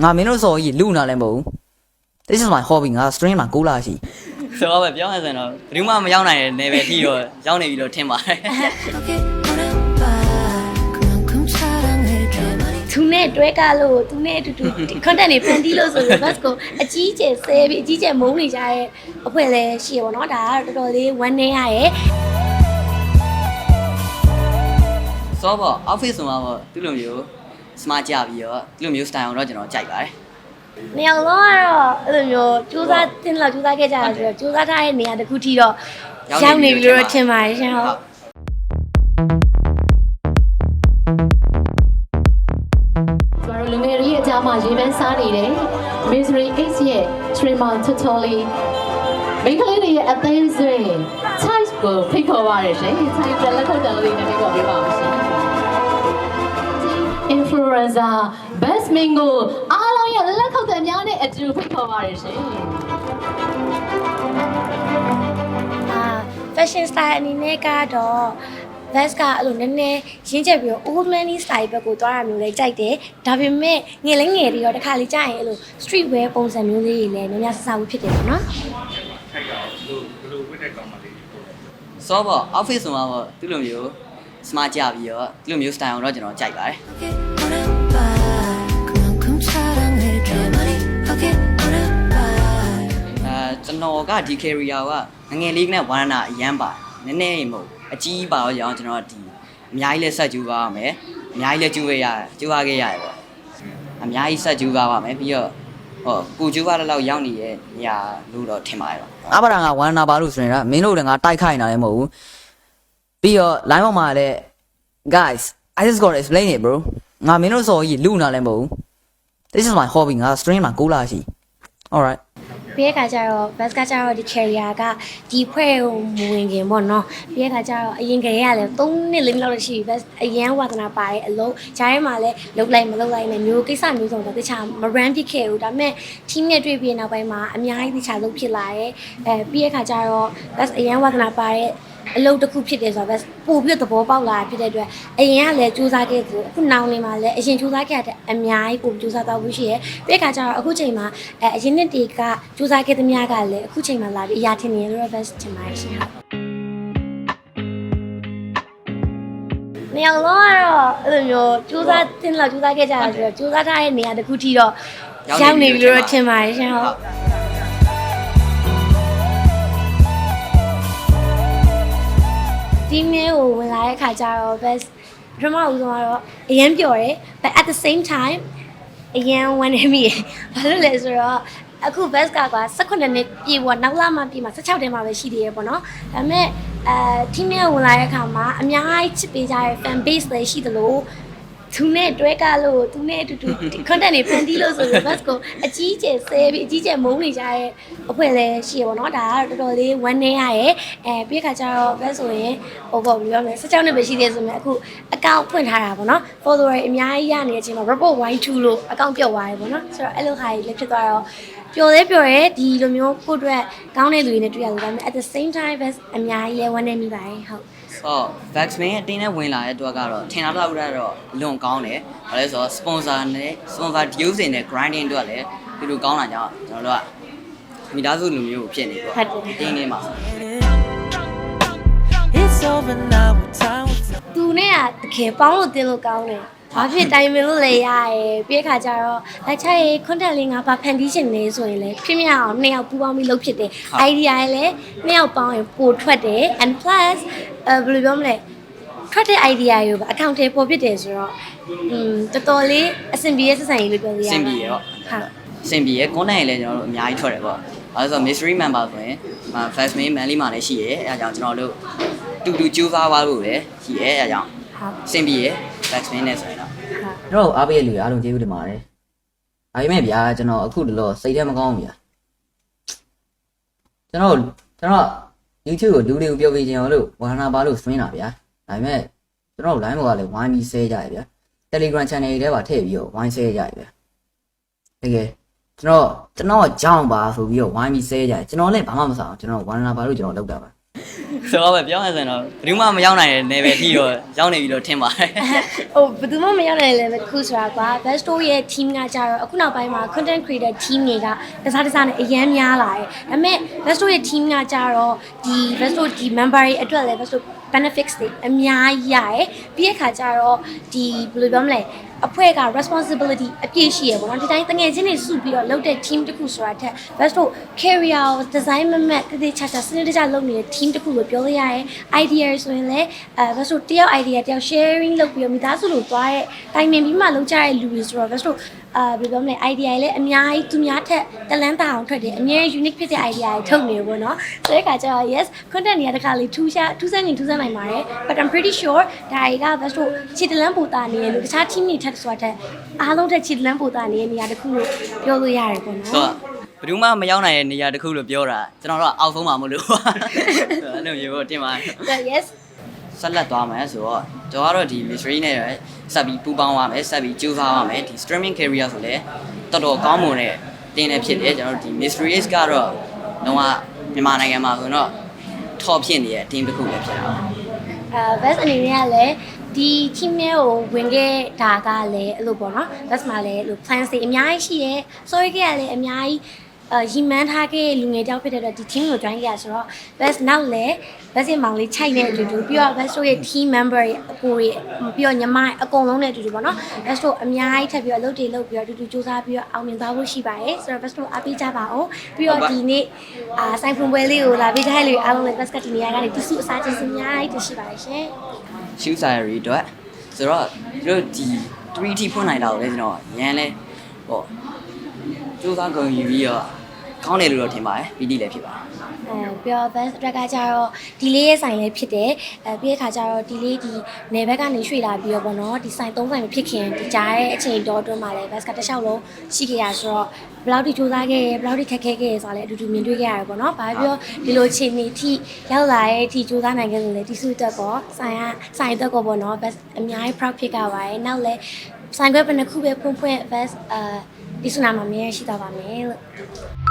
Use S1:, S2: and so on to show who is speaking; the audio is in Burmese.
S1: ငါမင်းတို့စော်ကြီးလူနာလည်းမဟုတ်ဘူး This is my hobby ငါ stream မှာ9လရှိ
S2: ဆိုတော့ပဲပြောရစင်တော့ဘယ်သူမှမရောက်နိုင်တဲ့ level ထိတော့ရောက်နေပြီလို့ထင်ပါတယ်
S3: သူနဲ့တွဲကလို့သူနဲ့အတူတူ content တွေဖန်တီးလို့ဆိုတော့ bus ကိုအကြီးကျယ်ဆဲပြီးအကြီးကျယ်မုန်းနေကြရဲ့အဖွဲ့လည်းရှိရပါတော့ဒါကတော်တော်လေးဝမ်းနည်းရရဲ့
S2: စောပေါ့ office မှာပေါ့သူ့လိုမျိုး smart ကြပြီးတော့သူ့လိုမျိုး style အောင်တော့ကျွန်တော်ကြိုက်ပါတယ်
S3: နေရာလုံးကတော့အဲ့လိုမျိုးစူးစမ်းတင်လောက်စူးစမ်းခဲ့ကြတာဆိုတော့စူးစမ်းထားတဲ့နေရာတစ်ခုထိတော့ရောက်နေပြီလို့ထင်ပါတယ်ရှင်ဟုတ်
S4: ကျမတို့လူငယ်တွေရဲ့အကြောင်းမှာရေးပန်းစားနေတဲ့ Misery X ရဲ့ Trimmer Totally မိန်းကလေးတွေရဲ့အသေးစိတ် type ကိုဖိတ်ခေါ်ပါရရှင် type တဲ့လက်ခုပ်တံလေးနဲ့ဖိတ်ခေါ်ပေးပါဦးရှင် influencer best mingo အားလုံးရဲ့လက်ခုပ်တံများနဲ့အတူဖိတ်ခေါ်ပါရရှင်
S3: အာ fashion style အနေနဲ့ကတော့ vest ကအဲ့လိုနည်းနည်းရင်းချက်ပြီးတော့ old money style ဘက်ကိုသွားရမျိုးလေးကြိုက်တယ်ဒါပေမဲ့ငယ်လေးငယ်တွေရောတစ်ခါလေးကြာရင်အဲ့လို street wear ပုံစံမျိုးလေးတွေလည်းများများဆဆဝတ်ဖြစ်တယ်ပေါ့နော်
S2: စောပေါ့ outfit ဆိုမှပေါ့သူ့လိုမျိုး smart ကြပြီးတော့သူ့လိုမျိုး style အောင်တော့ကျွန်တော်ကြိုက်ပါတယ်
S5: 그렇게 오랜만 그만큼 사랑해줘 그렇게 오랜만
S2: အဲကျွန်တော်ကဒီ carrier ကငငယ်လေးကနဲ့ဝါရဏအရန်ပါတယ်နည်းနည်းမဟုတ်အကြီးပါတော့ရအောင်ကျွန်တော်ဒီအများကြီးလဲဆက်ကျူပါရမယ်အများကြီးလဲကျူခဲ့ရတယ်ကျူပါခဲ့ရတယ်ပေါ့အများကြီးဆက်ကျူပါပါမယ်ပြီးတော့ဟောကိုကျူပါတဲ့လောက်ရောက်နေတဲ့နေရာလို့တော့ထင်ပါတယ်ပေါ့
S1: အဘရာငါဝမ်းနာပါလို့ဆိုရင်တော့မင်းတို့လည်းငါတိုက်ခိုက်နေတာလည်းမဟုတ်ဘူး ပြီးတော့ line ပေါ်မှာလည်း guys I just got to explain it bro ငါမင်းတို့စော်ကြီးလူနာလည်းမဟုတ်ဘူး This is my hobby ငါ stream မှာ9လရှိ alright
S3: ပြီးတဲ့ခါကျတော့ vest ကကျတော့ဒီ carrier ကဒီဖွဲ့ကိုမဝင်ခင်ပေါ့နော်ပြီးတဲ့ခါကျတော့အရင်ကလေးကလည်း3နှစ်လေးလောက်ရှိပြီ vest အရန်ဝါသနာပါရဲ့အလုံးဂျားထဲမှာလည်းလုတ်လိုက်မလုတ်လိုက်နဲ့မျိုးကိစ္စမျိုးစုံတော့တခြားမ run ဖြစ်ခဲ့ဘူးဒါပေမဲ့ team နဲ့တွေ့ပြီးနောက်ပိုင်းမှာအများကြီးတခြားလုပ်ဖြစ်လာရဲ့အဲပြီးတဲ့ခါကျတော့ vest အရန်ဝါသနာပါရဲ့ အလုပ်တစ်ခုဖြစ်တယ်ဆိုတော့ vest ပို့ပြီးတော့သဘောပေါက်လာဖြစ်တဲ့အတွက်အရင်ကလည်းစူးစမ်းခဲ့သူအခုနောက်နေမှာလည်းအရင်စူးစမ်းခဲ့တဲ့အများကြီးပို့စူးစမ်းတော့ဘူးရှိရဲ့ပြီးတဲ့ခါကျတော့အခုချိန်မှာအဲအရင်နှစ်တွေကစူးစမ်းခဲ့သမျှကလည်းအခုချိန်မှာလာပြီးအရာထင်နေရလို့ vest ထင်ပါတယ်ရှင်ဟုတ်နေရာလုံးကတော့အဲ့လိုမျိုးစူးစမ်းတင်လောက်စူးစမ်းခဲ့ကြတာဆိုတော့စူးစမ်းထားတဲ့နေရာတစ်ခုထိတော့ရောက်နေပြီလို့ထင်ပါတယ်ရှင်ဟုတ် ဒီမဲကိုဝင်လာတဲ့ခါကျတော့ best ပထမဦးဆုံးကတော့အရင်ပျော်တယ် but at the same time အရင်ဝမ်းနေမိရယ်ဘာလို့လဲဆိုတော့အခု best ကက18နှစ်ပြည့်ပေါ့နောက်လာမှပြည့်မှာ16တဲမှာပဲရှိသေးရပေါ့နော်ဒါပေမဲ့အဲ team ရဲ့ဝင်လာတဲ့ခါမှာအများကြီးချစ်ပေးကြတဲ့ fan base လည်းရှိသလို သူနဲ့တွဲကားလို့သူနဲ့အတူတူ content တွေဖန်တီးလို့ဆိုပြီး bus ကိုအကြီးကျယ်ဆဲပြီးအကြီးကျယ်မုန်းနေကြတဲ့အဖွဲ့လည်းရှိရပါတော့ဒါကတော့တော်တော်လေးဝမ်းနေရရဲ့အဲပြီးခါကျတော့ bus ဆိုရင်ဟိုပေါ့ဘယ်လိုပြောမလဲ16နှစ်ပဲရှိသေးဆိုမြဲအခု account ဖွင့်ထားတာပေါ့နော် follower အများကြီးရနေတဲ့အချိန်မှာ report y2 လို့ account ပြုတ်သွားတယ်ပေါ့နော်ဆိုတော့အဲ့လိုဟာကြီးလည်းဖြစ်သွားတော့ပျော်သေးပျော်ရဲဒီလိုမျိုးကိုယ့်အတွက်ကောင်းတဲ့လူတွေနဲ့တွေ့ရလို့ဒါပေမဲ့ at the same time bus အများကြီးလည်းဝမ်းနေမိပါတယ်ဟုတ်
S2: ဟော vaccine အတင်းနဲ့ဝင်လာတဲ့အတွက်ကတော့ထင်တာတော့တော့အလွန်ကောင်းတယ်။ဘာလဲဆိုတော့ sponsor နဲ့ sponsor deal စင်နဲ့ grinding တို့ကလည်းဒီလိုကောင်းတာကြောင့်ကျွန်တော်တို့ကမိသားစုလူမျိုးကိုဖြစ်နေပေါ့
S3: ဟုတ်တယ်
S2: တင်းနေမှာ
S6: It's over now, what time was
S3: သူနဲ့ကတကယ်ပေါင်းလို့တင်းလို့ကောင်းတယ်။ ဘာဖြစ်တိုင်မင်လို့လည်းရရဲပြီးတဲ့ခါကျတော့လက်ချက်ရေး content လေးငါဘာဖန်တီးချင်နေဆိုရင်လည်းဖြစ်မြအောင်နှစ်ယောက်ပူးပေါင်းပြီးလုပ်ဖြစ်တယ်။ idea လည်းလည်းနှစ်ယောက်ပေါင်းရင်ပိုထွက်တယ် and plus အဲဘယ်လိုပြောမလဲထွက်တဲ့ idea ကိုပါ account ထဲပေါ်ဖြစ်တယ်ဆိုတော့อืมတော်တော်လေးအဆင်ပြေရဲ့ဆက်ဆံရေးလို့ပြောလို့ရ
S2: စ
S3: ပါ
S2: င်ပြီရော
S3: ဟုတ်
S2: စင်ပြီရဲ့ content တွေလည်းကျွန်တော်တို့အများကြီးထွက်တယ်ပေါ့။အဲဒါဆို mystery member ဆိုရင် fast main manly မှာလည်းရှိရဲအဲဒါကြောင့်ကျွန်တော်တို့တူတူကြိုးစားသွားလို့ပဲရှိရဲအဲဒါကြောင့်
S3: ဟုတ်
S2: စင်ပြီရဲ့ fast main နဲ့ဆိုရင်တော့
S3: ဟုတ်
S1: ကျွန်တော်အားပေးတဲ့လူအားလုံးကျေးဇူးတင်ပါတယ်ဒါပေမဲ့ဗျာကျွန်တော်အခုတလောစိတ်ထဲမကောင်းဘူးဗျာကျွန်တော်ကျွန်တော် YouTube ကိုလူတွေကိုပြောပြချင်အောင်လို့ဝါနာပါလို့ stream တာဗျာဒါပေမဲ့ကျွန်တော် line ပေါ်ကလည်း YB ဆဲကြရဗျာ Telegram channel တွေထဲမှာထည့်ပြီးတော့ YB ဆဲကြရဗျာတကယ်ကျွန်တော်ကျွန်တော်ကြောင်းပါဆိုပြီးတော့ YB ဆဲကြရကျွန်တော်လည်းဘာမှမဆောင်ကျွန်တော်ဝါနာပါလို့ကျွန်တော်လောက်တာပါ
S2: ဆိုတော့ပဲပြောရရင်တော့ဘယ်သူမှမရောက်နိုင်တဲ့ level ထိတော့ရောက်နေပြီလို့ထင်ပါတယ်
S3: ဟိုဘယ်သူမှမရောက်နိုင်လေပဲတစ်ခုဆိုတာကွာ best story ရဲ့ team ကကြတော့အခုနောက်ပိုင်းမှာ content creator team တွေကတစားတစားနဲ့အရန်များလာတယ်ဒါပေမဲ့ best story ရဲ့ team ကကြတော့ဒီ best story ဒီ member တွေအတွက်လည်း best story benefits တွေအများကြီးရတယ်ပြီးတဲ့ခါကျတော့ဒီဘယ်လိုပြောမလဲ အဖွဲ့က responsibility အပြည့်ရှိရပေါ့နော်ဒီတိုင်းတငယ်ချင်းတွေစုပြီးတော့လုပ်တဲ့ team တစ်ခုဆိုတာထက် best story career ကို design မမတ်တည်ချာချာစနစ်တကျလုပ်နေတဲ့ team တစ်ခုလို့ပြောလို့ရတယ် idea ဆိုရင်လည်းအဲ best story တယောက် idea တယောက် sharing လုပ်ပြီးတော့မိသားစုလိုသွားတဲ့တိုင်ပင်ပြီးမှလုပ်ကြတဲ့လူတွေဆိုတော့ best story အာဘယ်လိုပြောမလဲ idea တွေလည်းအများကြီးသူများထက်တလန်းတအောင်ထွက်တယ်အများ unique ဖြစ်တဲ့ idea တွေထုတ်နေပေါ့နော်ဆိုတဲ့အခါကျတော့ yes content တွေကတခါလေထူးခြားထူးဆန်းနေထူးဆန်းနိုင်ပါတယ် but i'm pretty sure ဒါတွေက best တို့ခြေတလန်းပိုတာနေရလို့တခြား team တွေထက်ဆိုတာထက်အားလုံးထက်ခြေတလန်းပိုတာနေတဲ့နေရာတစ်ခုလို့ပြောလို့ရတယ်ပေါ့နော်
S2: ဆိုတော့ဘယ်သူမှမရောက်နိုင်တဲ့နေရာတစ်ခုလို့ပြောတာကျွန်တော်တို့ကအောက်ဆုံးမှာမလို့ပါအဲ့လိုမျိုးတင်ပါတယ်
S3: so yes
S2: ဆက်လက်သွားမယ်ဆိုတော့ကျွန်တော်ကတော့ဒီ mystery နဲ့ဆက်ပြီးပူးပေါင်းသွားမယ်ဆက်ပြီးကြိုးစားသွားမယ်ဒီ streaming career ဆိုလည်းတော်တော်ကောင်းမွန်တဲ့တင်းနဲ့ဖြစ်တယ်ကျွန်တော်တို့ဒီ mystery is ကတော့တော့မြန်မာနိုင်ငံမှာဆိုတော့ top ဖြစ်နေတဲ့ team တစ်ခုပဲဖြစ်တာပါ
S3: အဲ best အနေနဲ့ကလည်း ဒီ team နဲ့ကိုဝင်ခဲ့တာကလည်းအဲ့လိုပေါ့နော် best မှာလည်းအဲ့လို plans တွေအများကြီးရှိရဲ sorry ကလည်းအများကြီးအ ရီမန်းထားခဲ့လူငယ်တောက်ဖြစ်တဲ့အတွက်ဒီ team ကို join ခဲ့ရဆိုတော့ best နောက်လည်း best ရဲ့မောင်လေးခြိုက်နေတဲ့အတူတူပြီးတော့ best တို့ရဲ့ team member ရဲ့အကိုတွေပြီးတော့ညီမအကုန်လုံးနဲ့အတူတူပေါ့နော် best တို့အများကြီးထပ်ပြီးတော့လုပ်တွေလုပ်ပြီးတော့အတူတူစူးစမ်းပြီးတော့အောင်မြင်သွားဖို့ရှိပါတယ်ဆိုတော့ best တို့အားပေးကြပါအောင်ပြီးတော့ဒီနေ့အာဆိုင်ဖွင့်ပွဲလေးကိုလာပေးကြတဲ့လူအားလုံးလည်း best ကဒီနေရာကနေတူစုအစားချင်းစအများကြီးတင်ရှိပါတယ်ရှင်
S2: shoe salary အတွက်ဆိုတော့တို့ဒီ 3T ဖွင့်နိုင်တာကိုလည်းကျွန်တော်ရန်လဲဟောစူးစမ်းကုန်ယူပြီးတော့ ကောင်းတယ်လို့တော့ထင်ပါတယ်ပြီးတိလည်းဖြစ်ပါတယ်
S3: အဲပြော best အတွက်ကကြတော့ဒီလေးရဲ့ဆိုင်လေးဖြစ်တယ်အဲပြီးတဲ့ခါကျတော့ဒီလေးဒီနယ်ဘက်ကနေရွှေ့လာပြီးတော့ပေါ့နော်ဒီဆိုင်သုံးဆိုင်မဖြစ်ခင်ဒီကြားရဲ့အချိန်တော်အတွင်းမှာလည်း best ကတစ်လျှောက်လုံးရှိခဲ့ရဆိုတော့ဘယ်လောက်ထိစူးစမ်းခဲ့ရဲဘယ်လောက်ထိခက်ခဲခဲ့ရဲဆိုတာလည်းအတူတူမြင်တွေ့ခဲ့ရတယ်ပေါ့နော်။ဘာပြောဒီလိုချိန်နေထိရောက်လာရဲ့ထိစူးစမ်းနိုင်ခဲ့လို့လေဒီစုတက်ကောဆိုင်ကဆိုင်တက်ကောပေါ့နော် best အများကြီး proud ဖြစ်ကြပါရဲ့။နောက်လည်းဆိုင်ခွဲဘယ်နှခုပဲဖွင့်ဖွင့် best အဲဒီစုနာမှာအများကြီးရှိသွားပါမယ်လို့